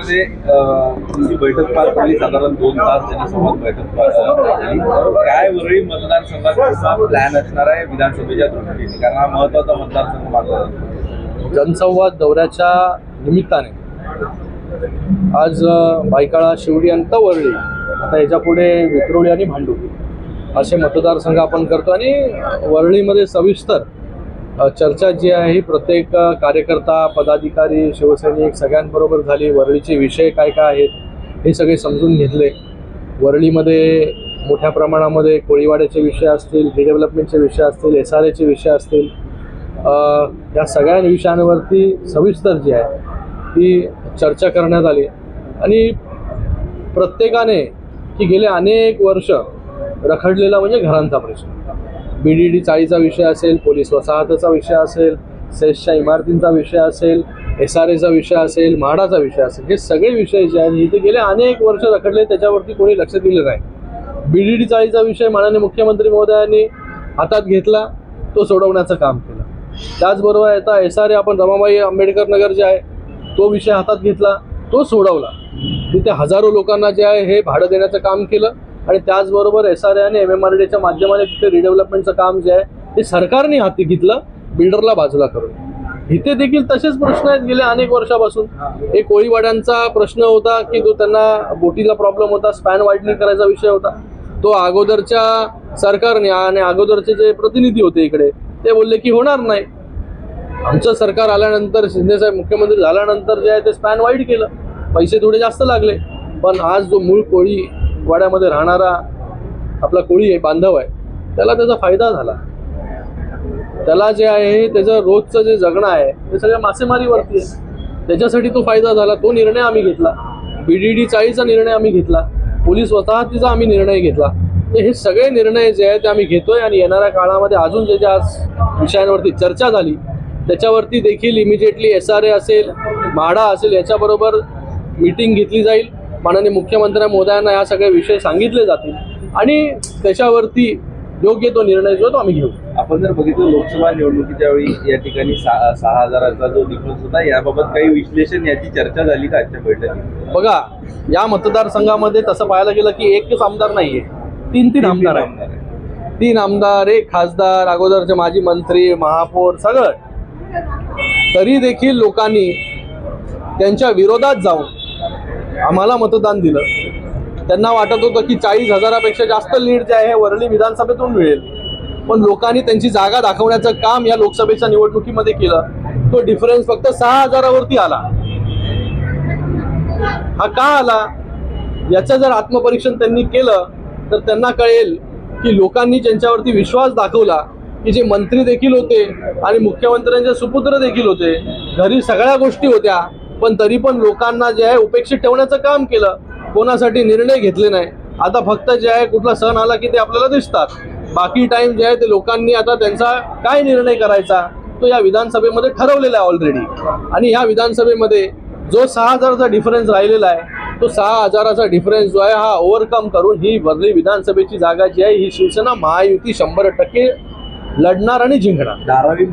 म्हणजे, मध्ये तुमची बैठक पार पडली साधारण दोन तास जनसंवाद बैठक पार पडली काय वरळी मतदारसंघाचा प्लॅन असणार आहे विधानसभेच्या दृष्टीने? कारण हा महत्त्वाचा मतदारसंघ मानला जातो जनसंवाद दौऱ्याच्या निमित्ताने. आज अ, बायकाळा शिवडी आणि वरळी आता याच्यापुढे विक्रोळी आणि भांडुपी असे मतदारसंघ आपण करतो. आणि वरळीमध्ये सविस्तर चर्चा जी आहे ही प्रत्येक कार्यकर्ता पदाधिकारी शिवसैनिक सगळ्यांबरोबर झाली. वरळीचे विषय काय काय आहेत हे सगळे समजून घेतले. वरळीमध्ये मोठ्या प्रमाणामध्ये कोळीवाड्याचे विषय असतील रिडेव्हलपमेंटचे विषय असतील एस आर एचे विषय असतील या सगळ्या विषयांवरती सविस्तर जी आहे ती चर्चा करण्यात आली. आणि प्रत्येकाने की गेले अनेक वर्ष रखडलेला म्हणजे घरांचा प्रश्न. बी डी डी चाळीचा विषय असेल पोलीस वसाहताचा विषय असेल सेसच्या इमारतींचा विषय असेल एस आर एचा विषय असेल म्हाडाचा विषय असेल हे सगळे विषय जे आहेत इथे गेले अनेक वर्ष रखडले त्याच्यावरती कोणी लक्ष दिलं नाही. बी डी डी चाळीचा विषय माननीय मुख्यमंत्री महोदयांनी हातात घेतला तो सोडवण्याचं काम केलं. त्याचबरोबर आता एस आर ए आपण रमाबाई आंबेडकर नगर जे आहे तो विषय हातात घेतला तो सोडवला. तिथे हजारो लोकांना जे आहे हे भाडं देण्याचं काम केलं. आणि त्याचबरोबर एस आर ए आणि एम एम आर डीच्या माध्यमाने तिथे रिडेव्हलपमेंटचं काम जे आहे ते सरकारने हाती घेतलं बिल्डरला बाजूला करून. इथे देखील तसेच प्रश्न आहेत. गेल्या अनेक वर्षापासून एक कोळीवाड्यांचा प्रश्न होता की तो त्यांना बोटीला प्रॉब्लेम होता स्पॅन वाईडनिंग करायचा विषय होता. तो अगोदरच्या सरकारने आणि अगोदरचे जे प्रतिनिधी होते इकडे ते बोलले की होणार नाही. आमचं सरकार आल्यानंतर शिंदेसाहेब मुख्यमंत्री झाल्यानंतर जे आहे ते स्पॅन वाईड केलं. पैसे थोडे जास्त लागले. पण आज जो मूळ कोळी वाड्यामध्ये राहणारा आपला कोळी आहे बांधव आहे त्याला त्याचा फायदा झाला. त्याला जे आहे त्याचं रोजचं जे जगणं आहे ते सगळ्या मासेमारीवरती आहे. त्याच्यासाठी तो फायदा झाला तो निर्णय आम्ही घेतला. बी डी डी चाळीचा निर्णय आम्ही घेतला. पोलीस वसाहतीचा आम्ही निर्णय घेतला. तर हे सगळे निर्णय जे आहेत ते आम्ही घेतोय आणि येणाऱ्या काळामध्ये अजून जे ज्या विषयांवरती चर्चा झाली त्याच्यावरती देखील इमिजिएटली एस आर ए असेल म्हाडा असेल याच्याबरोबर मीटिंग घेतली जाईल. माननीय मुख्यमंत्री मोदयांना या सगळे विषय सांगितले जातील. आणि त्याच्यावरती योग्य तो निर्णय जो तो आम्ही घेऊ. आपण जर बघितलं लोकसभा निवडणुकीच्या वेळी या ठिकाणी सहा सहा हजाराचा जो डिफरन्स होता याबाबत काही विश्लेषण याची चर्चा झाली का आजच्या बैठकीत? बघा या मतदारसंघामध्ये तसं पाहायला गेलं की एकच आमदार नाहीये. तीन तीन आमदार आहेत. आमदार आहे. तीन आमदार एक खासदार अगोदरचे माजी मंत्री महापौर सगळं. तरी देखील लोकांनी त्यांच्या विरोधात जाऊन आम्हाला मतदान दिलं. त्यांना वाटत होतं की चाळीस हजारापेक्षा जास्त लीड जे आहे वरळी विधानसभेतून मिळेल. पण लोकांनी त्यांची जागा दाखवण्याचं काम या लोकसभेच्या निवडणुकीमध्ये केलं. तो डिफरन्स फक्त सहा हजारावरती आला. हा का आला? याचं जर आत्मपरीक्षण त्यांनी केलं तर त्यांना कळेल की लोकांनी ज्यांच्यावरती विश्वास दाखवला की जे मंत्री देखील होते आणि मुख्यमंत्र्यांचे सुपुत्र देखील होते घरी सगळ्या गोष्टी होत्या पण तरी पण लोकांना जे आहे उपेक्षित ठेवण्याचं काम केलं. कोणासाठी निर्णय घेतले नाही. आता फक्त जे आहे कुठला सण आला की ते आपल्याला दिसतात. बाकी टाइम जे आहे ते लोकांनी आता त्यांचा काय निर्णय करायचा तो या विधानसभेमध्ये ठरवलेला आहे ऑलरेडी आणि ह्या विधानसभेमध्ये जो सहा हजाराचा डिफरन्स राहिलेला आहे तो सहा हजाराचा डिफरन्स जो आहे हा ओव्हरकम करून ही वरली विधानसभेची जागा जी आहे ही शिवसेना महायुती शंभर टक्के लढणार आणि जिंकणार. धारावी